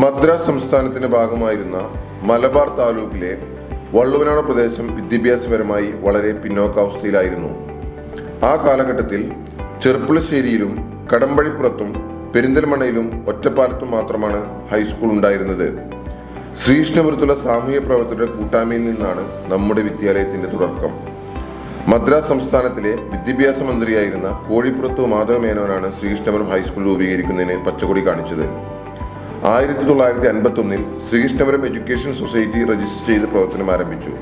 മദ്രാസ് സംസ്ഥാനത്തിന്റെ ഭാഗമായിരുന്ന മലബാർ താലൂക്കിലെ വള്ളുവനാട് പ്രദേശം വിദ്യാഭ്യാസപരമായി വളരെ പിന്നോക്കാവസ്ഥയിലായിരുന്നു. ആ കാലഘട്ടത്തിൽ ചെറുപ്പുളശ്ശേരിയിലും കടമ്പഴിപ്പുറത്തും പെരിന്തൽമണ്ണയിലും ഒറ്റപ്പാലത്തും മാത്രമാണ് ഹൈസ്കൂൾ ഉണ്ടായിരുന്നത്. ശ്രീകൃഷ്ണപുരത്തുള്ള സാമൂഹ്യ പ്രവർത്തകരുടെ കൂട്ടായ്മയിൽ നിന്നാണ് നമ്മുടെ വിദ്യാലയത്തിന്റെ തുടക്കം. മദ്രാസ് സംസ്ഥാനത്തിലെ വിദ്യാഭ്യാസ മന്ത്രിയായിരുന്ന കോഴിപ്പുറത്ത് മാധവ മേനോനാണ് ശ്രീകൃഷ്ണപുരം ഹൈസ്കൂൾ രൂപീകരിക്കുന്നതിന് പച്ചക്കൊടി കാണിച്ചത്. ആയിരത്തി തൊള്ളായിരത്തി അൻപത്തി ഒന്നിൽ ശ്രീകൃഷ്ണപുരം എഡ്യൂക്കേഷൻ സൊസൈറ്റി രജിസ്റ്റർ ചെയ്ത് പ്രവർത്തനം ആരംഭിച്ചു.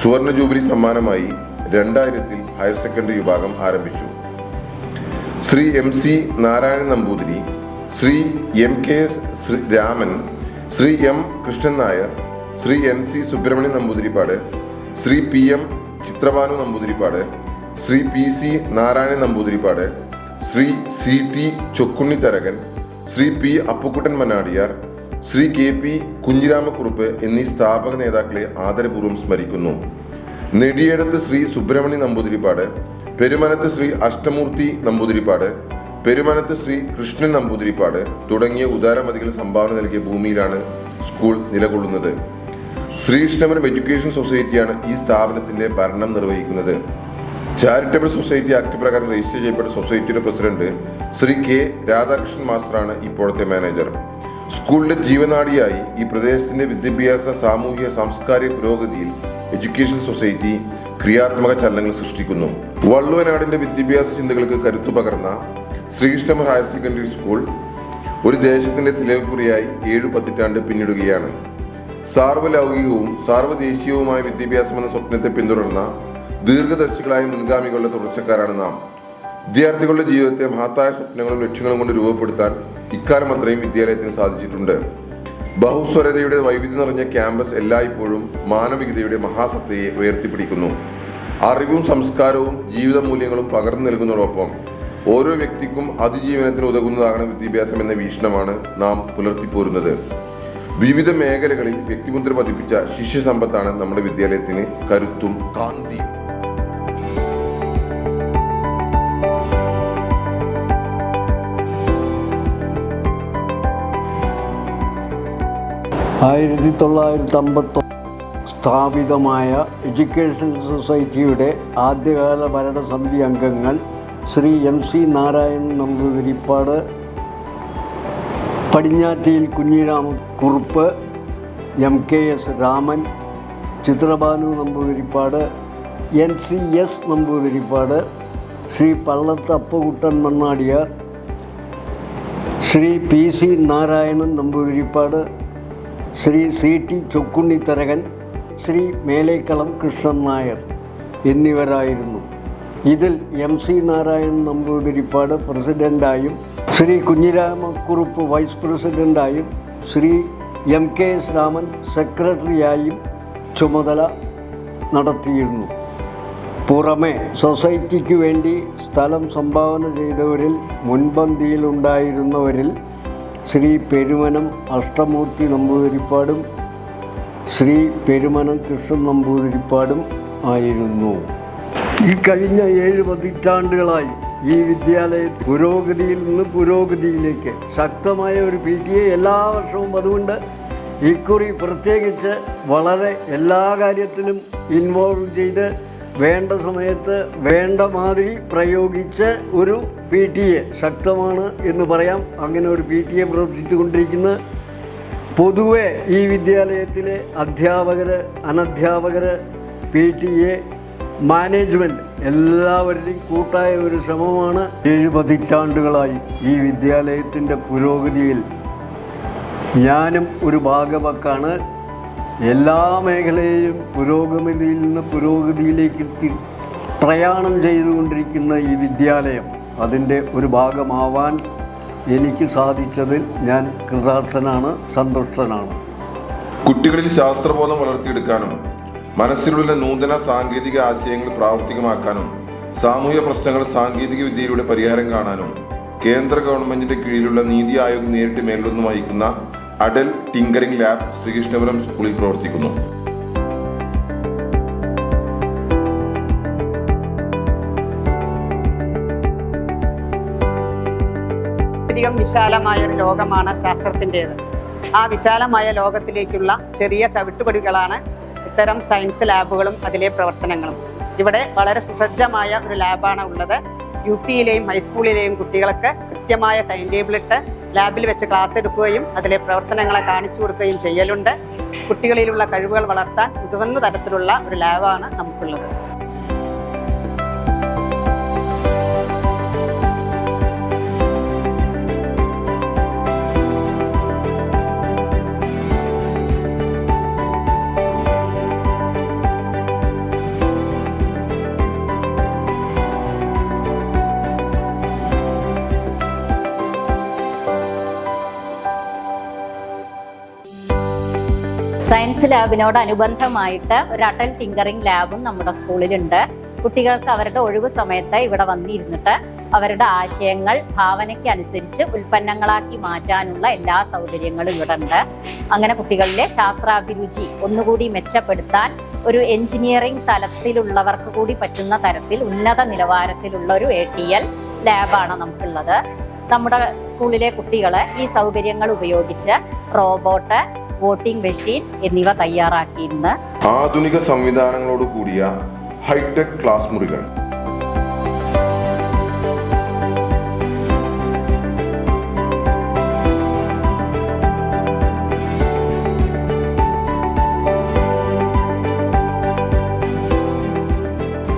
സുവർണ ജൂബിലി സമ്മാനമായി രണ്ടായിരത്തിൽ ഹയർ സെക്കൻഡറി വിഭാഗം ആരംഭിച്ചു. Shri M C Narayanan Namboothiri Shri M K S Raman Shri M Krishnan Nair Shri N C Subrahmanyan Namboothiripad Shri P M Chithrabhanu Namboothiripad Shri P C Narayanan Namboothiripad Shri C T Chokkunni Tharakan Shri P Appukuttan Mannadiyar Shri K P Kunhiramakurup എന്നീ സ്ഥാപക നേതാക്കളെ ആദരപൂർവം സ്മരിക്കുന്നു. നെടിയേടത്ത് ശ്രീ സുബ്രഹ്മണ്യ നമ്പൂതിരിപ്പാട് പെരുമനത്ത് ശ്രീ അഷ്ടമൂർത്തി നമ്പൂതിരിപ്പാട് പെരുമനത്ത് ശ്രീ കൃഷ്ണൻ നമ്പൂതിരിപ്പാട് തുടങ്ങിയ ഉദാരമതികൾ സംഭാവന നൽകിയ ഭൂമിയിലാണ് school നിലകൊള്ളുന്നത്. Sreekrishnapuram education സൊസൈറ്റിയാണ് ഈ സ്ഥാപനത്തിന്റെ ഭരണം നിർവഹിക്കുന്നത്. ചാരിറ്റബിൾ സൊസൈറ്റി ആക്ട് പ്രകാരം രജിസ്റ്റർ ചെയ്യപ്പെട്ട സൊസൈറ്റിയുടെ പ്രസിഡന്റ് ശ്രീ കെ രാധാകൃഷ്ണൻ മാസ്റ്ററാണ് ഇപ്പോഴത്തെ മാനേജർ സ്കൂളിന്റെ ജീവനാടിയായി ഈ പ്രദേശത്തിന്റെ വിദ്യാഭ്യാസ സാമൂഹിക സാംസ്കാരിക പുരോഗതിയിൽ എഡ്യൂക്കേഷൻ സൊസൈറ്റി ക്രിയാത്മക ചലനങ്ങൾ സൃഷ്ടിക്കുന്നു. വള്ളുവനാടിന്റെ വിദ്യാഭ്യാസ ചിന്തകൾക്ക് കരുത്തു പകർന്ന ശ്രീകൃഷ്ണമർ ഹയർ സെക്കൻഡറി സ്കൂൾ ഒരു ദേശത്തിന്റെ തിലകുറിയായി ഏഴു പതിറ്റാണ്ട് പിന്നിടുകയാണ്. സാർവലൗകികവും സാർവദേശീയവുമായ വിദ്യാഭ്യാസമെന്ന സ്വപ്നത്തെ പിന്തുടർന്ന ദീർഘദർശികളായ മുൻഗാമികളുടെ തുടർച്ചക്കാരാണ് നാം. വിദ്യാർത്ഥികളുടെ ജീവിതത്തെ മഹത്തായ സ്വപ്നങ്ങളും ലക്ഷ്യങ്ങളും കൊണ്ട് രൂപപ്പെടുത്താൻ ഇക്കാലം അത്രയും വിദ്യാലയത്തിന് സാധിച്ചിട്ടുണ്ട്. ബഹുസ്വരതയുടെ വൈവിധ്യം നിറഞ്ഞ ക്യാമ്പസ് എല്ലായ്പ്പോഴും മാനവികതയുടെ മഹാസത്തയെ ഉയർത്തിപ്പിടിക്കുന്നു. അറിവും സംസ്കാരവും ജീവിത മൂല്യങ്ങളും പകർന്നു നൽകുന്നതോടൊപ്പം ഓരോ വ്യക്തിക്കും അതിജീവനത്തിന് ഉതകുന്നതാണ് വിദ്യാഭ്യാസം എന്ന വീക്ഷണമാണ് നാം പുലർത്തിപ്പോരുന്നത്. വിവിധ മേഖലകളിൽ വ്യക്തിമുദ്ര പതിപ്പിച്ച ശിഷ്യസമ്പത്താണ് നമ്മുടെ വിദ്യാലയത്തിന് കരുത്തും കാന്തിയും. ആയിരത്തി തൊള്ളായിരത്തി അമ്പത്തൊ സ്ഥാപിതമായ എഡ്യൂക്കേഷൻ സൊസൈറ്റിയുടെ ആദ്യകാല ഭരണസമിതി അംഗങ്ങൾ Shri M C Narayanan Namboothiripad പടിഞ്ഞാറ്റിയിൽ Kunhirama Kurup M K S Raman Chitrabhanu Namboothiripad N C S Namboothiripad Shri Pallath Appukuttan Mannadiyar Shri P C Narayanan Namboothiripad Shri C T Chokkunnitharakan Shri Melekkalam Krishnan Nair എന്നിവരായിരുന്നു. ഇതിൽ M C Narayanan Namboothiripad പ്രസിഡന്റായും Shri Kunhiramakurup vice പ്രസിഡന്റായും Shri M K S Raman സെക്രട്ടറിയായും ചുമതല നടത്തിയിരുന്നു. പുറമെ സൊസൈറ്റിക്ക് വേണ്ടി സ്ഥലം സംഭാവന ചെയ്തവരിൽ മുൻപന്തിയിലുണ്ടായിരുന്നവരിൽ ശ്രീ പെരുമനം അഷ്ടമൂർത്തി നമ്പൂതിരിപ്പാടും ശ്രീ പെരുമനം കൃഷ്ണൻ നമ്പൂതിരിപ്പാടും ആയിരുന്നു. ഈ കഴിഞ്ഞ ഏഴ് പതിറ്റാണ്ടുകളായി ഈ വിദ്യാലയ പുരോഗതിയിൽ നിന്ന് പുരോഗതിയിലേക്ക് ശക്തമായ ഒരു പി ടി എ എല്ലാ വർഷവും അതുകൊണ്ട് ഇക്കുറി പ്രത്യേകിച്ച് വളരെ എല്ലാ കാര്യത്തിലും ഇൻവോൾവ് ചെയ്ത് വേണ്ട സമയത്ത് വേണ്ട മാതിരി പ്രയോഗിച്ച ഒരു പി ടി എ ശക്തമാണ് എന്ന് പറയാം. അങ്ങനെ ഒരു പി ടി എ പ്രവർത്തിച്ചുകൊണ്ടിരിക്കുന്ന പൊതുവെ ഈ വിദ്യാലയത്തിലെ അധ്യാപകർ അനധ്യാപകർ പി ടി എ മാനേജ്മെന്റ് എല്ലാവരുടെയും കൂട്ടായ ഒരു ശ്രമമാണ് ഏഴ് പതിറ്റാണ്ടുകളായി ഈ വിദ്യാലയത്തിന്റെ പുരോഗതിയിൽ. ഞാനും ഒരു ഭാഗവക്കാണ്. എല്ലാ മേഖലയിലും പുരോഗമിതിയിൽ നിന്ന് പുരോഗതിയിലേക്ക് പ്രയാണം ചെയ്തുകൊണ്ടിരിക്കുന്ന ഈ വിദ്യാലയം അതിന്റെ ഒരു ഭാഗമാവാൻ എനിക്ക് സാധിച്ചതിൽ ഞാൻ കൃതാർത്ഥനാണ് സന്തുഷ്ടനാണ്. കുട്ടികളിൽ ശാസ്ത്രബോധം വളർത്തിയെടുക്കാനും മനസ്സിലുള്ള നൂതന സാങ്കേതിക ആശയങ്ങൾ പ്രാവർത്തികമാക്കാനും സാമൂഹ്യ പ്രശ്നങ്ങൾ സാങ്കേതിക വിദ്യയിലൂടെ പരിഹാരം കാണാനും കേന്ദ്ര ഗവൺമെന്റിന്റെ കീഴിലുള്ള നീതി ആയോഗ് നേരിട്ട് മേൽനോട്ടം വഹിക്കുന്ന അഡൽ ടിങ്കറിംഗ് ലാബ് ശ്രീകൃഷ്ണപുരം സ്കൂളിൽ പ്രവർത്തിക്കുന്നു. അധികം വിശാലമായ ഒരു ലോകമാണ് ശാസ്ത്രത്തിന്റേത്. ആ വിശാലമായ ലോകത്തിലേക്കുള്ള ചെറിയ ചവിട്ടുപടികളാണ് ഇത്തരം സയൻസ് ലാബുകളും അതിലെ പ്രവർത്തനങ്ങളും. ഇവിടെ വളരെ സുസജ്ജമായ ഒരു ലാബാണ് ഉള്ളത്. യു പിയിലെയും ഹൈസ്കൂളിലെയും കുട്ടികൾക്ക് കൃത്യമായ ടൈം ടേബിൾ ഇട്ട് ലാബിൽ വെച്ച് ക്ലാസ് എടുക്കുകയും അതിലെ പ്രവർത്തനങ്ങളെ കാണിച്ചു കൊടുക്കുകയും ചെയ്യലുണ്ട്. കുട്ടികളിലുള്ള കഴിവുകൾ വളർത്താൻ ഉതകുന്ന തരത്തിലുള്ള ഒരു ലാബാണ് നമുക്കുള്ളത്. സയൻസ് ലാബിനോടനുബന്ധമായിട്ട് ഒരു അടൽ ടിങ്കറിംഗ് ലാബും നമ്മുടെ സ്കൂളിലുണ്ട്. കുട്ടികൾക്ക് അവരുടെ ഒഴിവ് സമയത്ത് ഇവിടെ വന്നിരുന്നിട്ട് അവരുടെ ആശയങ്ങൾ ഭാവനയ്ക്ക് അനുസരിച്ച് ഉൽപ്പന്നങ്ങളാക്കി മാറ്റാനുള്ള എല്ലാ സൗകര്യങ്ങളും ഇവിടെ ഉണ്ട് അങ്ങനെ കുട്ടികളിലെ ശാസ്ത്രാഭിരുചി ഒന്നുകൂടി മെച്ചപ്പെടുത്താൻ ഒരു എഞ്ചിനീയറിംഗ് തലത്തിലുള്ളവർക്ക് കൂടി പറ്റുന്ന തരത്തിൽ ഉന്നത നിലവാരത്തിലുള്ള ഒരു എ ടി എൽ ലാബാണ് നമുക്കുള്ളത്. നമ്മുടെ സ്കൂളിലെ കുട്ടികളെ ഈ സൗകര്യങ്ങൾ ഉപയോഗിച്ച് റോബോട്ട് വോട്ടിംഗ് മെഷീൻ എന്നിവ തയ്യാറാക്കിയിരുന്നു ആധുനിക സംവിധാനങ്ങളോട് കൂടിയ ഹൈടെക് ക്ലാസ് മുറികൾ.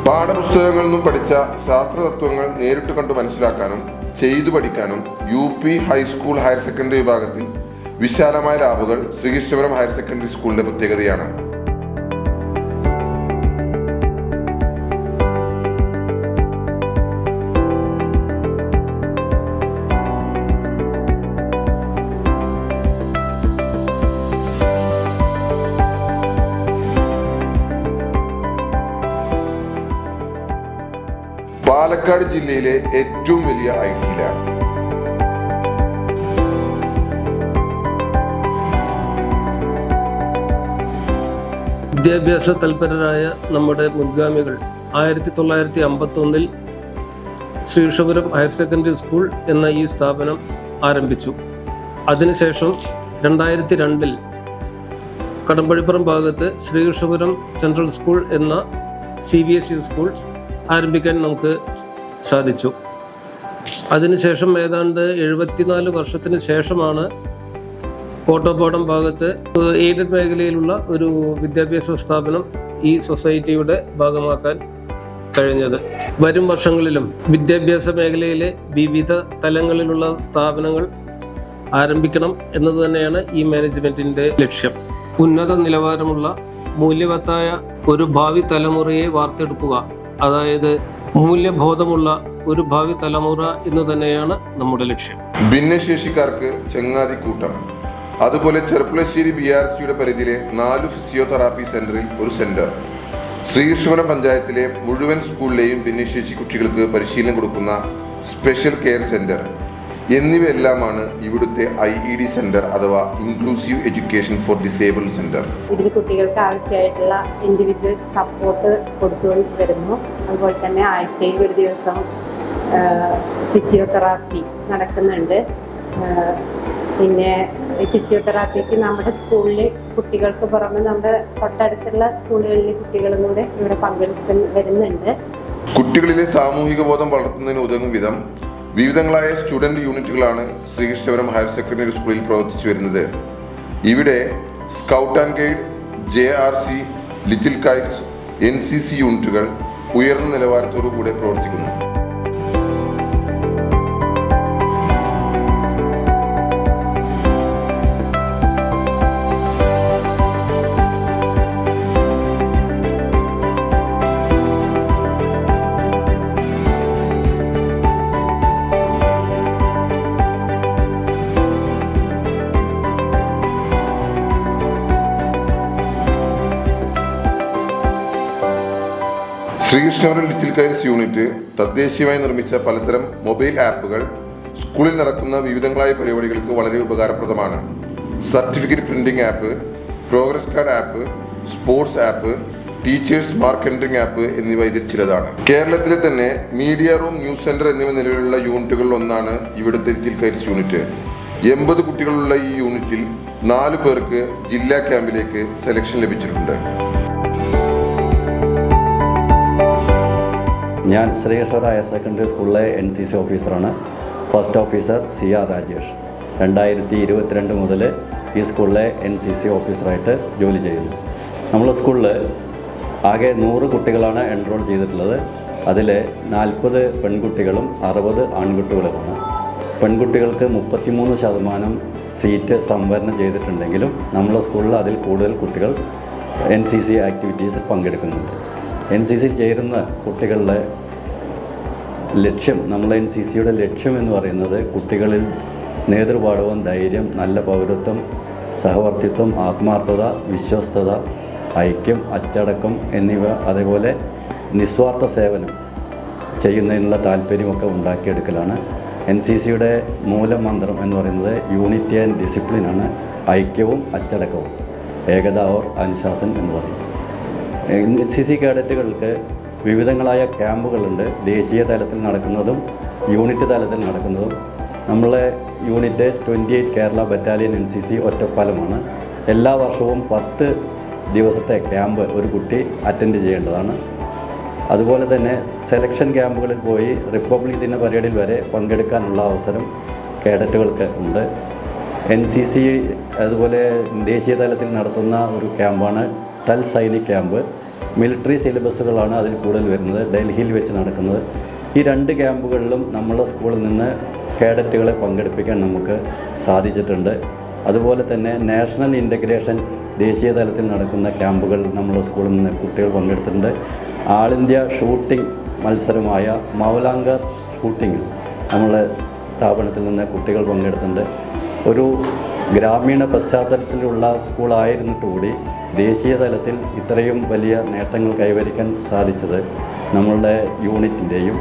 പാഠപുസ്തകങ്ങളിൽ നിന്നും പഠിച്ച ശാസ്ത്രതത്വങ്ങൾ നേരിട്ട് കണ്ട് മനസ്സിലാക്കാനും ചെയ്തു പഠിക്കാനും U P high school higher secondary വിഭാഗത്തിൽ വിശാലമായ ലാബുകൾ ശ്രീകൃഷ്ണപുരം ഹയർ സെക്കൻഡറി സ്കൂളിന്റെ പ്രത്യേകതയാണ്. പാലക്കാട് ജില്ലയിലെ ഏറ്റവും വലിയ ഐ ടി ലാബ്. വിദ്യാഭ്യാസ തൽപരരായ നമ്മുടെ മുൻഗാമികൾ ആയിരത്തി തൊള്ളായിരത്തി അമ്പത്തൊന്നിൽ ശ്രീഷപുരം ഹയർ സെക്കൻഡറി സ്കൂൾ എന്ന ഈ സ്ഥാപനം ആരംഭിച്ചു. അതിനുശേഷം രണ്ടായിരത്തി രണ്ടിൽ കടമ്പഴിപ്പുറം ഭാഗത്ത് ശ്രീകൃഷ്ണപുരം സെൻട്രൽ സ്കൂൾ എന്ന C B S E school ആരംഭിക്കാൻ നമുക്ക് സാധിച്ചു. അതിനുശേഷം ഏതാണ്ട് എഴുപത്തിനാല് വർഷത്തിന് ശേഷമാണ് കോട്ടപ്പാടം ഭാഗത്ത് എയ്ഡഡ് മേഖലയിലുള്ള ഒരു വിദ്യാഭ്യാസ സ്ഥാപനം ഈ സൊസൈറ്റിയുടെ ഭാഗമാക്കാൻ കഴിഞ്ഞത്? വരും വർഷങ്ങളിലും വിദ്യാഭ്യാസ മേഖലയിലെ വിവിധ തലങ്ങളിലുള്ള സ്ഥാപനങ്ങൾ ആരംഭിക്കണം എന്നത് തന്നെയാണ് ഈ മാനേജ്മെന്റിന്റെ ലക്ഷ്യം. ഉന്നത നിലവാരമുള്ള മൂല്യവത്തായ ഒരു ഭാവി തലമുറയെ വാർത്തെടുക്കുക അതായത് മൂല്യബോധമുള്ള ഒരു ഭാവി തലമുറ എന്ന് തന്നെയാണ് നമ്മുടെ ലക്ഷ്യം. ഭിന്നശേഷിക്കാർക്ക് ചെങ്ങാതിക്കൂട്ടം. അതുപോലെ ചെറുപ്പുളശ്ശേരി ബി ആർ സിയുടെ പരിധിയിലെ നാല് ഫിസിയോതെറാപ്പി സെന്ററിൽ ഒരു സെന്റർ ശ്രീകൃഷ്ണപുരം പഞ്ചായത്തിലെ മുഴുവൻ സ്കൂളിലെയും ഭിന്നശേഷി കുട്ടികൾക്ക് പരിശീലനം കൊടുക്കുന്ന സ്പെഷ്യൽ കെയർ സെന്റർ എന്നിവയെല്ലാമാണ് ഇവിടുത്തെ ഐ ഇ ഡി സെന്റർ അഥവാ inclusive education for disable centre ഇതിൽ കുട്ടികൾക്ക് ആവശ്യമായിട്ടുള്ള ഇൻഡിവിജ്വൽ സപ്പോർട്ട് കൊടുത്തുകൊണ്ട് വരുന്നു. അതുപോലെ തന്നെ ആഴ്ചയിൽ ഒരു ദിവസം ഫിസിയോതെറാപ്പി നടക്കുന്നുണ്ട്. പിന്നെ ഫിസിയോതെറാപ്പിക്ക് നമ്മുടെ സ്കൂളിൽ കുട്ടികൾക്ക് പുറമെ നമ്മുടെ തൊട്ടടുത്തുള്ള സ്കൂളുകളിലെ കുട്ടികളും കൂടെ ഇവിടെ പങ്കെടുക്കുന്ന വരുന്നുണ്ട്. കുട്ടികളിലെ സാമൂഹിക ബോധം വളർത്തുന്നതിന് ഉതകും വിധം വിവിധങ്ങളായ സ്റ്റുഡന്റ് യൂണിറ്റുകളാണ് ശ്രീകൃഷ്ണപുരം ഹയർ സെക്കൻഡറി സ്കൂളിൽ പ്രവർത്തിച്ചു വരുന്നത്. ഇവിടെ scout and guide J R C little kites N C C യൂണിറ്റുകൾ ഉയർന്ന നിലവാരത്തോടു കൂടെ പ്രവർത്തിക്കുന്നു. ശ്രീകൃഷ്ണപുരം ലിറ്റിൽ കൈറ്റ്സ് യൂണിറ്റ് തദ്ദേശീയമായി നിർമ്മിച്ച പലതരം മൊബൈൽ ആപ്പുകൾ സ്കൂളിൽ നടക്കുന്ന വിവിധങ്ങളായ പരിപാടികൾക്ക് വളരെ ഉപകാരപ്രദമാണ്. Certificate printing app progress card app sports app teachers mark entering app എന്നിവ ഇതിൽ ചിലതാണ്. കേരളത്തിലെ തന്നെ മീഡിയ റൂം ന്യൂസ് സെന്റർ എന്നിവ നിലവിലുള്ള യൂണിറ്റുകളിൽ ഒന്നാണ് ഇവിടുത്തെ ലിറ്റിൽ കയർസ് യൂണിറ്റ്. എൺപത് കുട്ടികളുള്ള ഈ യൂണിറ്റിൽ നാല് പേർക്ക് ജില്ലാ ക്യാമ്പിലേക്ക് സെലക്ഷൻ ലഭിച്ചിട്ടുണ്ട്. ഞാൻ ശ്രീകൃഷ്ണ ഹയർ സെക്കൻഡറി സ്കൂളിലെ എൻ സി സി ഓഫീസറാണ് first officer C R Rajesh. രണ്ടായിരത്തി ഇരുപത്തിരണ്ട് മുതൽ ഈ സ്കൂളിലെ എൻ സി സി ഓഫീസറായിട്ട് ജോലി ചെയ്യുന്നു. നമ്മൾ സ്കൂളിൽ ആകെ നൂറ് കുട്ടികളാണ് എൻറോൾ ചെയ്തിട്ടുള്ളത്. അതിൽ നാൽപ്പത് പെൺകുട്ടികളും അറുപത് ആൺകുട്ടികളുമാണ്. പെൺകുട്ടികൾക്ക് മുപ്പത്തിമൂന്ന് ശതമാനം സീറ്റ് സംവരണം ചെയ്തിട്ടുണ്ടെങ്കിലും നമ്മളെ സ്കൂളിൽ അതിൽ കൂടുതൽ കുട്ടികൾ എൻ സി സി ആക്ടിവിറ്റീസ് പങ്കെടുക്കുന്നുണ്ട്. എൻ സി സിയിൽ ചേരുന്ന കുട്ടികളുടെ ലക്ഷ്യം നമ്മൾ എൻ സി സിയുടെ ലക്ഷ്യം എന്ന് പറയുന്നത് കുട്ടികളിൽ നേതൃപാഠവും ധൈര്യം നല്ല പൗരത്വം സഹവർത്തിത്വം ആത്മാർത്ഥത വിശ്വസ്തത ഐക്യം അച്ചടക്കം എന്നിവ അതേപോലെ നിസ്വാർത്ഥ സേവനം ചെയ്യുന്നതിനുള്ള താല്പര്യമൊക്കെ ഉണ്ടാക്കിയെടുക്കലാണ്. എൻ സി സിയുടെ മൂലമന്ത്രം എന്ന് പറയുന്നത് യൂണിറ്റി ആൻഡ് ഡിസിപ്ലിനാണ് ഐക്യവും അച്ചടക്കവും. ഏകത ഓർ അനുശാസൻ എന്ന് പറയും. എൻ സി സി കേഡറ്റുകൾക്ക് വിവിധങ്ങളായ ക്യാമ്പുകളുണ്ട്. ദേശീയ തലത്തിൽ നടക്കുന്നതും യൂണിറ്റ് തലത്തിൽ നടക്കുന്നതും. നമ്മളെ unit twenty eight Kerala battalion N C C ഒറ്റപ്പാലമാണ്. എല്ലാ വർഷവും പത്ത് ദിവസത്തെ ക്യാമ്പ് ഒരു കുട്ടി അറ്റൻഡ് ചെയ്യേണ്ടതാണ്. അതുപോലെ തന്നെ സെലക്ഷൻ ക്യാമ്പുകളിൽ പോയി റിപ്പബ്ലിക് ദിന പരേഡിൽ വരെ പങ്കെടുക്കാനുള്ള അവസരം കേഡറ്റുകൾക്ക് ഉണ്ട്. എൻ സി സി അതുപോലെ ദേശീയ തലത്തിൽ നടത്തുന്ന ഒരു ക്യാമ്പാണ് തൽ സൈനിക് ക്യാമ്പ്. മിലിറ്ററി സിലബസുകളാണ് അതിൽ കൂടുതൽ വരുന്നത്. ഡൽഹിയിൽ വെച്ച് നടക്കുന്നത്. ഈ രണ്ട് ക്യാമ്പുകളിലും നമ്മളെ സ്കൂളിൽ നിന്ന് കേഡറ്റുകളെ പങ്കെടുപ്പിക്കാൻ നമുക്ക് സാധിച്ചിട്ടുണ്ട്. അതുപോലെ തന്നെ നാഷണൽ ഇന്റഗ്രേഷൻ ദേശീയ തലത്തിൽ നടക്കുന്ന ക്യാമ്പുകൾ നമ്മുടെ സ്കൂളിൽ നിന്ന് കുട്ടികൾ പങ്കെടുത്തിട്ടുണ്ട്. ആൾ ഇന്ത്യ ഷൂട്ടിംഗ് മത്സരമായ മൗലാങ്കർ ഷൂട്ടിങ്ങിൽ നമ്മളെ സ്ഥാപനത്തിൽ നിന്ന് കുട്ടികൾ പങ്കെടുത്തിട്ടുണ്ട്. ഒരു ഗ്രാമീണ പശ്ചാത്തലത്തിലുള്ള സ്കൂളായിരുന്നിട്ട് കൂടി ദേശീയ തലത്തിൽ ഇത്രയും വലിയ നേട്ടങ്ങൾ കൈവരിക്കാൻ സാധിച്ചത് നമ്മളുടെ യൂണിറ്റിന്റെയും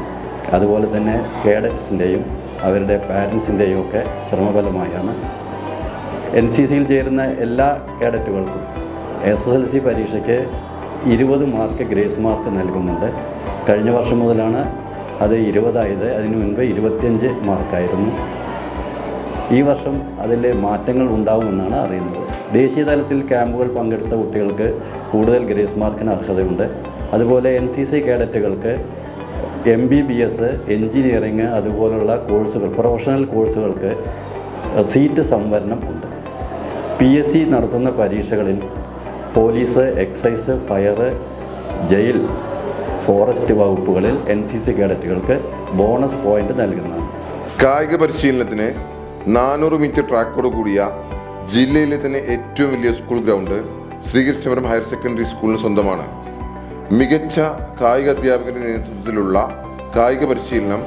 അതുപോലെ തന്നെ കേഡറ്റ്സിന്റെയും അവരുടെ പാരൻസിന്റെയും ഒക്കെ ശ്രമഫലമായാണ്. എൻ സി സിയിൽ ചേരുന്ന എല്ലാ കേഡറ്റുകൾക്കും എസ് എസ് എൽ സി പരീക്ഷയ്ക്ക് ഇരുപത് മാർക്ക് ഗ്രേസ് മാർക്ക് നൽകുന്നുണ്ട്. കഴിഞ്ഞ വർഷം മുതലാണ് അത് ഇരുപതായത്. അതിനു മുൻപ് ഇരുപത്തിയഞ്ച് മാർക്കായിരുന്നു. ഈ വർഷം അതിൽ മാറ്റങ്ങൾ ഉണ്ടാകുമെന്നാണ് അറിയുന്നത്. ദേശീയ തലത്തിൽ ക്യാമ്പുകൾ പങ്കെടുത്ത കുട്ടികൾക്ക് കൂടുതൽ ഗ്രേസ് മാർക്കിന് അർഹതയുണ്ട്. അതുപോലെ N C C കേഡറ്റുകൾക്ക് M B B S engineering അതുപോലുള്ള കോഴ്സുകൾ പ്രൊഫഷണൽ കോഴ്സുകൾക്ക് സീറ്റ് സംവരണം ഉണ്ട്. പി എസ് സി നടത്തുന്ന പരീക്ഷകളിൽ police excise fire jail forest വകുപ്പുകളിൽ എൻ സി സി കേഡറ്റുകൾക്ക് ബോണസ് പോയിന്റ് നൽകുന്നതാണ്. കായിക പരിശീലനത്തിന് നാനൂറ് മീറ്റർ ട്രാക്കോട് കൂടിയ ജില്ലയിലെ തന്നെ ഏറ്റവും വലിയ school ground Sreekrishnapuram higher secondary സ്കൂളിന് സ്വന്തമാണ്. മികച്ച കായിക അധ്യാപകന്റെ നേതൃത്വത്തിലുള്ള കായിക പരിശീലനം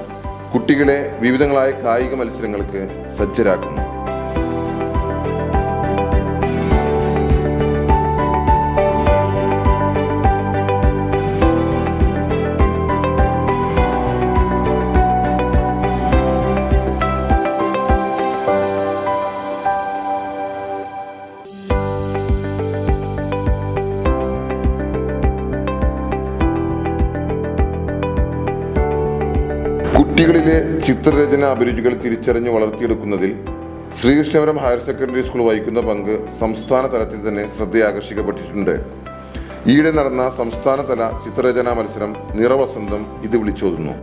കുട്ടികളെ വിവിധങ്ങളായ കായിക മത്സരങ്ങൾക്ക് സജ്ജരാക്കുന്നു. ചിത്രരചന അഭിരുചികൾ തിരിച്ചറിഞ്ഞ് വളർത്തിയെടുക്കുന്നതിൽ ശ്രീകൃഷ്ണപുരം ഹയർ സെക്കൻഡറി സ്കൂൾ വഹിക്കുന്ന പങ്ക് സംസ്ഥാന തലത്തിൽ തന്നെ ശ്രദ്ധയാകർഷിക്കപ്പെട്ടിട്ടുണ്ട്. ഈയിടെ നടന്ന സംസ്ഥാനതല ചിത്രരചനാ മത്സരം നിറവസന്തം ഇത് വിളിച്ചോതുന്നു.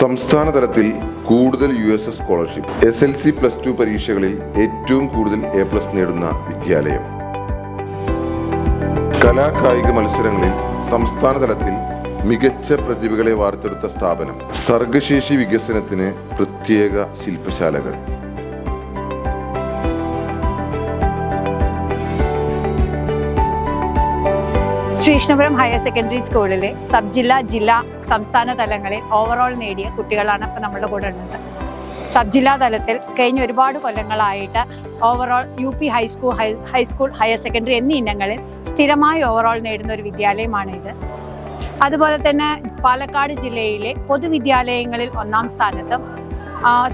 സംസ്ഥാന തലത്തിൽ കൂടുതൽ U S S scholarship. S L C plus two പരീക്ഷകളിൽ ഏറ്റവും കൂടുതൽ എ പ്ലസ് നേടുന്ന വിദ്യാലയം. കലാകായിക മത്സരങ്ങളിൽ സംസ്ഥാന തലത്തിൽ മികച്ച പ്രതിഭകളെ വാർത്തെടുത്ത സ്ഥാപനം. സർഗശേഷി വികസനത്തിന് പ്രത്യേക ശില്പശാലകൾ. ശ്രീകൃഷ്ണപുരം ഹയർ സെക്കൻഡറി സ്കൂളിലെ സബ് ജില്ലാ ജില്ലാ സംസ്ഥാന തലങ്ങളിൽ ഓവറോൾ നേടിയ കുട്ടികളാണ് ഇപ്പോൾ നമ്മുടെ കൂടെ ഉള്ളത്. സബ് ജില്ലാ തലത്തിൽ കഴിഞ്ഞ ഒരുപാട് കൊല്ലങ്ങളായിട്ട് overall U P high school high school higher secondary എന്നീ ഇനങ്ങളിൽ സ്ഥിരമായി ഓവറോൾ നേടുന്ന ഒരു വിദ്യാലയമാണ് ഇത് അതുപോലെ തന്നെ പാലക്കാട് ജില്ലയിലെ പൊതുവിദ്യാലയങ്ങളിൽ ഒന്നാം സ്ഥാനത്തും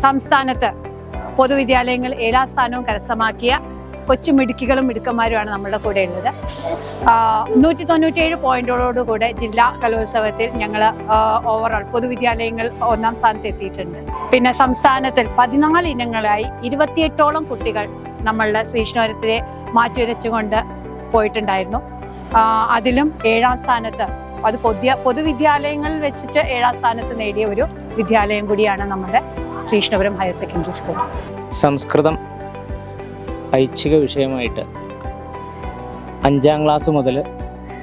സംസ്ഥാനത്ത് പൊതുവിദ്യാലയങ്ങൾ ഏഴാം സ്ഥാനവും കരസ്ഥമാക്കിയ കൊച്ചു മിടുക്കികളും മിടുക്കന്മാരുമാണ് നമ്മുടെ കൂടെ ഉള്ളത്. നൂറ്റി തൊണ്ണൂറ്റേഴ് പോയിന്റുകളോടുകൂടെ ജില്ലാ കലോത്സവത്തിൽ ഞങ്ങൾ ഓവറോൾ പൊതുവിദ്യാലയങ്ങൾ ഒന്നാം സ്ഥാനത്ത് എത്തിയിട്ടുണ്ട്. പിന്നെ സംസ്ഥാനത്തിൽ പതിനാല് ഇനങ്ങളായി ഇരുപത്തിയെട്ടോളം കുട്ടികൾ നമ്മളുടെ ശ്രീഷ്ണപുരത്തിലെ മാറ്റുരച്ചുകൊണ്ട് പോയിട്ടുണ്ടായിരുന്നു. അതിലും ഏഴാം സ്ഥാനത്ത് അത് പൊതു പൊതുവിദ്യാലയങ്ങളിൽ വെച്ചിട്ട് ഏഴാം സ്ഥാനത്ത് നേടിയ ഒരു വിദ്യാലയം കൂടിയാണ് നമ്മുടെ Sreekrishnapuram higher secondary school. Sanskrit ഐച്ഛിക വിഷയമായിട്ട് അഞ്ചാം ക്ലാസ് മുതൽ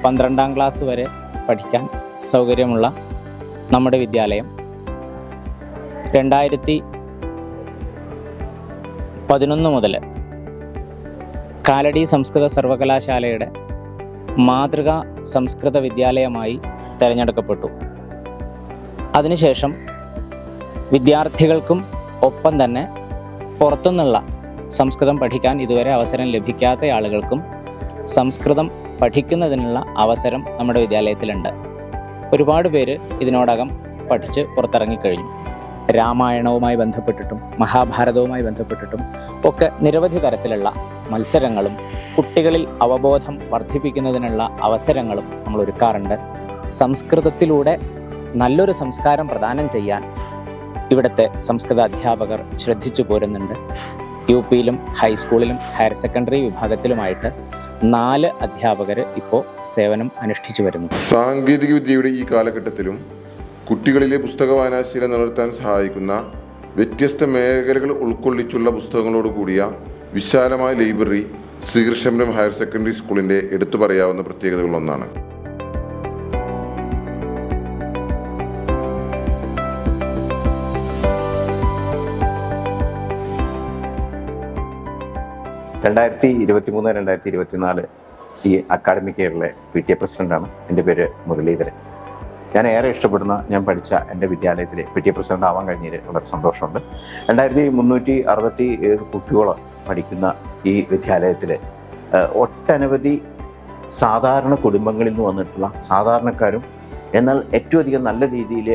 പന്ത്രണ്ടാം ക്ലാസ് വരെ പഠിക്കാൻ സൗകര്യമുള്ള നമ്മുടെ വിദ്യാലയം രണ്ടായിരത്തി പതിനൊന്ന് മുതൽ കാലടി സംസ്കൃത സർവകലാശാലയുടെ മാതൃകാ സംസ്കൃത വിദ്യാലയമായി തിരഞ്ഞെടുക്കപ്പെട്ടു. അതിനുശേഷം വിദ്യാർത്ഥികൾക്കും ഒപ്പം തന്നെ പുറത്തുനിന്നുള്ള സംസ്കൃതം പഠിക്കാൻ ഇതുവരെ അവസരം ലഭിക്കാത്ത ആളുകൾക്കും സംസ്കൃതം പഠിക്കുന്നതിനുള്ള അവസരം നമ്മുടെ വിദ്യാലയത്തിലുണ്ട്. ഒരുപാട് പേര് ഇതിനോടകം പഠിച്ച് പുറത്തിറങ്ങിക്കഴിഞ്ഞു. രാമായണവുമായി ബന്ധപ്പെട്ടിട്ടും മഹാഭാരതവുമായി ബന്ധപ്പെട്ടിട്ടും ഒക്കെ നിരവധി തരത്തിലുള്ള മത്സരങ്ങളും കുട്ടികളിൽ അവബോധം വർദ്ധിപ്പിക്കുന്നതിനുള്ള അവസരങ്ങളും നമ്മൾ ഒരുക്കാറുണ്ട്. സംസ്കൃതത്തിലൂടെ നല്ലൊരു സംസ്കാരം പ്രദാനം ചെയ്യാൻ ഇവിടുത്തെ സംസ്കൃത അധ്യാപകർ ശ്രദ്ധിച്ചു പോരുന്നുണ്ട്. യു പിയിലും ഹൈസ്കൂളിലും ഹയർ സെക്കൻഡറി വിഭാഗത്തിലുമായിട്ട് നാല് അധ്യാപകർ ഇപ്പോൾ സേവനം അനുഷ്ഠിച്ചു വരുന്നു. സാങ്കേതിക വിദ്യയുടെ ഈ കാലഘട്ടത്തിലും കുട്ടികളിലെ പുസ്തക വായനാശീലം നിലനിർത്താൻ സഹായിക്കുന്ന വ്യത്യസ്ത മേഖലകൾ ഉൾക്കൊള്ളിച്ചുള്ള പുസ്തകങ്ങളോട് കൂടിയ വിശാലമായ ലൈബ്രറി ശ്രീകൃഷ്ണപുരം ഹയർ സെക്കൻഡറി സ്കൂളിന്റെ എടുത്തു പറയാവുന്ന പ്രത്യേകതകളൊന്നാണ് രണ്ടായിരത്തി ഇരുപത്തി മൂന്ന് രണ്ടായിരത്തി ഇരുപത്തിനാല് ഈ അക്കാഡമിക് ഇയറിലെ പി ടി എ പ്രസിഡന്റാണ്. എന്റെ പേര് മുരളീധരൻ. ഞാൻ ഏറെ ഇഷ്ടപ്പെടുന്ന ഞാൻ പഠിച്ച എന്റെ വിദ്യാലയത്തിലെ പി ടി എ പ്രസിഡന്റ് ആവാൻ കഴിഞ്ഞതിൽ വളരെ സന്തോഷമുണ്ട്. രണ്ടായിരത്തി മുന്നൂറ്റി അറുപത്തി ഏഴ് കുട്ടികളെ പഠിക്കുന്ന ഈ വിദ്യാലയത്തിലെ ഒട്ടനവധി സാധാരണ കുടുംബങ്ങളിൽ നിന്ന് വന്നിട്ടുള്ള സാധാരണക്കാരും എന്നാൽ ഏറ്റവും അധികം നല്ല രീതിയിൽ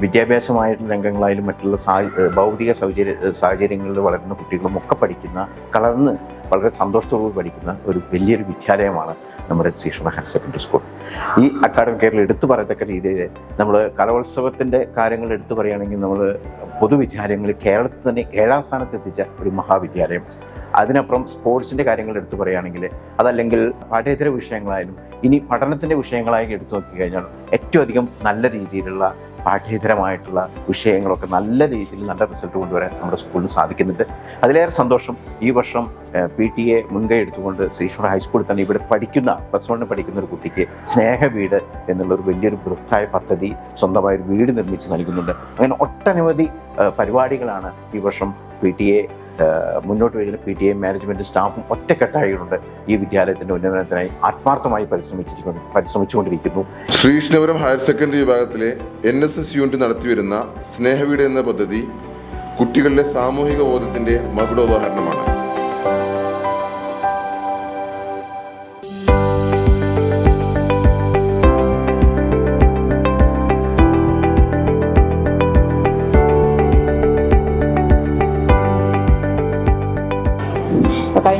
വിദ്യാഭ്യാസമായിട്ടുള്ള രംഗങ്ങളായാലും മറ്റുള്ള സാ ഏഹ് ഭൗതിക സൗകര്യ സാഹചര്യങ്ങളിൽ വളരുന്ന കുട്ടികളും ഒക്കെ പഠിക്കുന്ന കളർന്ന് വളരെ സന്തോഷത്തോടുകൂടി പഠിക്കുന്ന ഒരു വലിയൊരു വിദ്യാലയമാണ് നമ്മുടെ ശ്രീകൃഷ്ണ ഹയർ സെക്കൻഡറി സ്കൂൾ. ഈ അക്കാഡമിക് കേരളം എടുത്തു പറയത്തക്ക രീതിയിൽ നമ്മൾ കലോത്സവത്തിന്റെ കാര്യങ്ങൾ എടുത്തു പറയുകയാണെങ്കിൽ നമ്മൾ പൊതുവിദ്യാലയങ്ങളിൽ കേരളത്തിൽ തന്നെ ഏഴാം സ്ഥാനത്ത് എത്തിച്ച ഒരു മഹാവിദ്യാലയം. അതിനപ്പുറം സ്പോർട്സിന്റെ കാര്യങ്ങൾ എടുത്തു പറയുകയാണെങ്കിൽ അതല്ലെങ്കിൽ പാഠ്യേതര വിഷയങ്ങളായാലും ഇനി പഠനത്തിന്റെ വിഷയങ്ങളായി എടുത്തു നോക്കിക്കഴിഞ്ഞാൽ ഏറ്റവും അധികം നല്ല രീതിയിലുള്ള പാഠ്യേതരമായിട്ടുള്ള വിഷയങ്ങളൊക്കെ നല്ല രീതിയിൽ നല്ല റിസൾട്ട് കൊണ്ടുവരാൻ നമ്മുടെ സ്കൂളിൽ സാധിക്കുന്നുണ്ട്. അതിലേറെ സന്തോഷം ഈ വർഷം പി ടി എ മുൻകൈ എടുത്തുകൊണ്ട് ശ്രീശ്വര ഹൈസ്കൂളിൽ തന്നെ ഇവിടെ പഠിക്കുന്ന പ്ലസ് വണ്ണിൽ പഠിക്കുന്ന ഒരു കുട്ടിക്ക് സ്നേഹ വീട് എന്നുള്ളൊരു വലിയൊരു ബൃഹത്തായ പദ്ധതി സ്വന്തമായൊരു വീട് നിർമ്മിച്ച് നൽകുന്നുണ്ട്. അങ്ങനെ ഒട്ടനവധി പരിപാടികളാണ് ഈ വർഷം പി ടി എ മുന്നോട്ട് വരുന്ന പി ടി എ മാനേജ്മെന്റ് സ്റ്റാഫും ഒറ്റക്കെട്ടായിട്ടുണ്ട് ഈ വിദ്യാലയത്തിന്റെ ഉന്നമനത്തിനായി ആത്മാർത്ഥമായി പരിശ്രമിച്ചിരിക്കുന്നു പരിശ്രമിച്ചുകൊണ്ടിരിക്കുന്നു. ശ്രീകൃഷ്ണപുരം ഹയർ സെക്കൻഡറി വിഭാഗത്തിലെ എൻ എസ് എസ് യൂണിറ്റ് നടത്തിവരുന്ന സ്നേഹവീട് എന്ന പദ്ധതി കുട്ടികളുടെ സാമൂഹിക ബോധത്തിന്റെ മകുടോദാഹരണമാണ്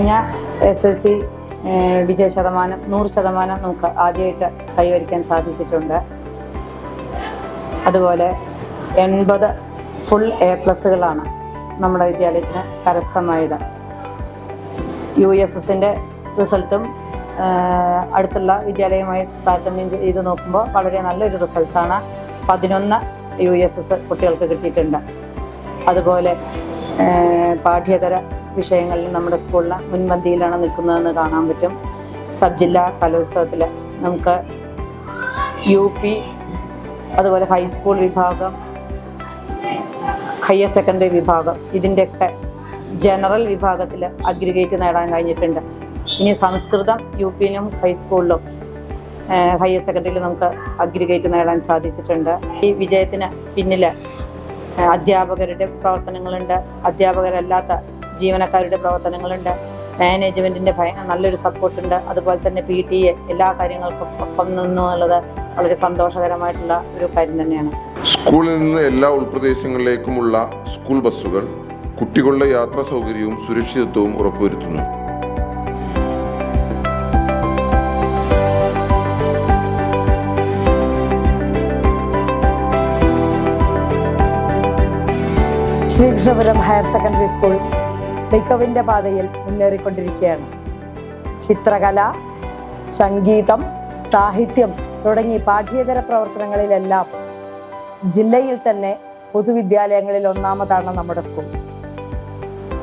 കഴിഞ്ഞ എസ് എൽ സി വിജയ ശതമാനം നൂറ് ശതമാനം നമുക്ക് ആദ്യമായിട്ട് കൈവരിക്കാൻ സാധിച്ചിട്ടുണ്ട്. അതുപോലെ എൺപത് ഫുൾ എ പ്ലസുകളാണ് നമ്മുടെ വിദ്യാലയത്തിന് കരസ്ഥമായത്. യു എസ് എസിന്റെ റിസൾട്ടും അടുത്തുള്ള വിദ്യാലയവുമായി താരതമ്യം ചെയ്ത് നോക്കുമ്പോൾ വളരെ നല്ലൊരു റിസൾട്ടാണ് പതിനൊന്ന് യു എസ് എസ് കുട്ടികൾക്ക് കിട്ടിയിട്ടുണ്ട്. അതുപോലെ പാഠ്യേതര വിഷയങ്ങളിൽ നമ്മുടെ സ്കൂളിൽ മുൻപന്തിയിലാണ് നിൽക്കുന്നതെന്ന് കാണാൻ പറ്റും. സബ് ജില്ലാ കലോത്സവത്തിൽ നമുക്ക് യു പി അതുപോലെ ഹൈസ്കൂൾ വിഭാഗം ഹയർ സെക്കൻഡറി വിഭാഗം ഇതിന്റെയൊക്കെ ജനറൽ വിഭാഗത്തിൽ അഗ്രിഗേറ്റ് നേടാൻ കഴിഞ്ഞിട്ടുണ്ട്. ഇനി സംസ്കൃതം യു പിയിലും ഹൈസ്കൂളിലും ഹയർ സെക്കൻഡറിയിലും നമുക്ക് അഗ്രിഗേറ്റ് നേടാൻ സാധിച്ചിട്ടുണ്ട്. ഈ വിജയത്തിന് പിന്നിൽ അധ്യാപകരുടെ പ്രവർത്തനങ്ങളുണ്ട്. അധ്യാപകരല്ലാത്ത ജീവനക്കാരുടെ പ്രവർത്തനങ്ങളുണ്ട്. മാനേജ്മെന്റിന്റെ നല്ലൊരു സപ്പോർട്ടുണ്ട് അതുപോലെ തന്നെ പി ടി എ എല്ലാ കാര്യങ്ങൾക്കും ഒപ്പം നിന്നു എന്നുള്ളത് വളരെ സന്തോഷകരമായിട്ടുള്ള ഒരു കാര്യം തന്നെയാണ്. സ്കൂളിൽ നിന്ന് എല്ലാ ഉൾപ്രദേശങ്ങളിലേക്കുമുള്ള സ്കൂൾ ബസ്സുകൾ കുട്ടികളുടെ യാത്രാ സൗകര്യവും സുരക്ഷിതത്വവും ഉറപ്പുവരുത്തുന്നു. ശ്രീകൃഷ്ണപുരം ഹയർ സെക്കൻഡറി സ്കൂൾ മികവിന്റെ പാതയിൽ മുന്നേറിക്കൊണ്ടിരിക്കുകയാണ്. ചിത്രകല സംഗീതം സാഹിത്യം തുടങ്ങി പാഠ്യേതര പ്രവർത്തനങ്ങളിലെല്ലാം ജില്ലയിൽ തന്നെ പൊതുവിദ്യാലയങ്ങളിൽ ഒന്നാമതാണ് നമ്മുടെ സ്കൂൾ.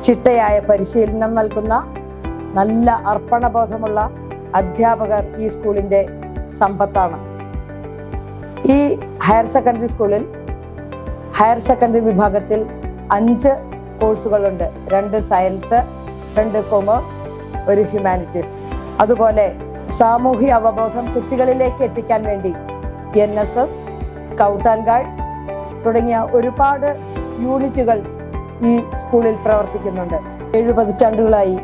ചിട്ടയായ പരിശീലനം നൽകുന്ന നല്ല അർപ്പണബോധമുള്ള അധ്യാപകർ ഈ സ്കൂളിന്റെ സമ്പത്താണ്. ഈ ഹയർ സെക്കൻഡറി സ്കൂളിൽ ഹയർ സെക്കൻഡറി വിഭാഗത്തിൽ അഞ്ച് കോഴ്സുകളുണ്ട്. രണ്ട് സയൻസ് രണ്ട് കൊമേഴ്സ് ഒരു ഹ്യൂമാനിറ്റീസ്. അതുപോലെ സാമൂഹ്യ അവബോധം കുട്ടികളിലേക്ക് എത്തിക്കാൻ വേണ്ടി N S S scout and guides തുടങ്ങിയ ഒരുപാട് യൂണിറ്റുകൾ ഈ സ്കൂളിൽ പ്രവർത്തിക്കുന്നുണ്ട്. ഏഴു പതിറ്റാണ്ടുകളായി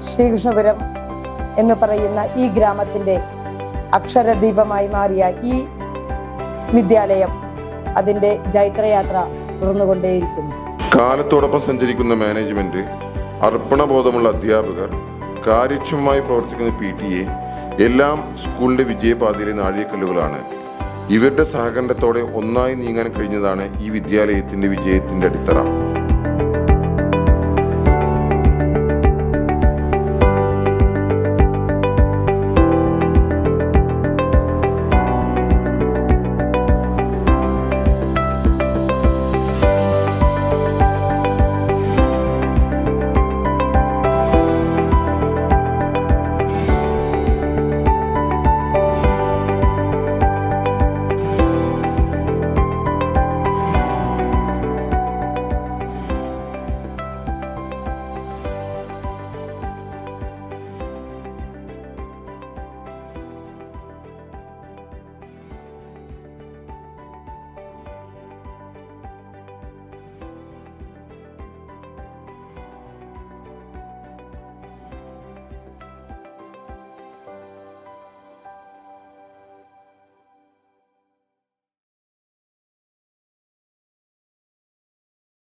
ശ്രീകൃഷ്ണപുരം എന്ന് പറയുന്ന ഈ ഗ്രാമത്തിന്റെ അക്ഷരദീപമായി മാറിയ ഈ വിദ്യാലയം അതിന്റെ ജൈത്രയാത്ര തുടർന്നുകൊണ്ടേയിരിക്കുന്നു. കാലത്തോടൊപ്പം സഞ്ചരിക്കുന്ന മാനേജ്മെന്റ് അർപ്പണബോധമുള്ള അധ്യാപകർ കാര്യക്ഷമമായി പ്രവർത്തിക്കുന്ന പി ടി എ എല്ലാം സ്കൂളിന്റെ വിജയപാതയിലെ നാഴികക്കല്ലുകളാണ്. ഇവരുടെ സഹകരണത്തോടെ ഒന്നായി നീങ്ങാൻ കഴിഞ്ഞതാണ് ഈ വിദ്യാലയത്തിന്റെ വിജയത്തിന്റെ അടിത്തറ.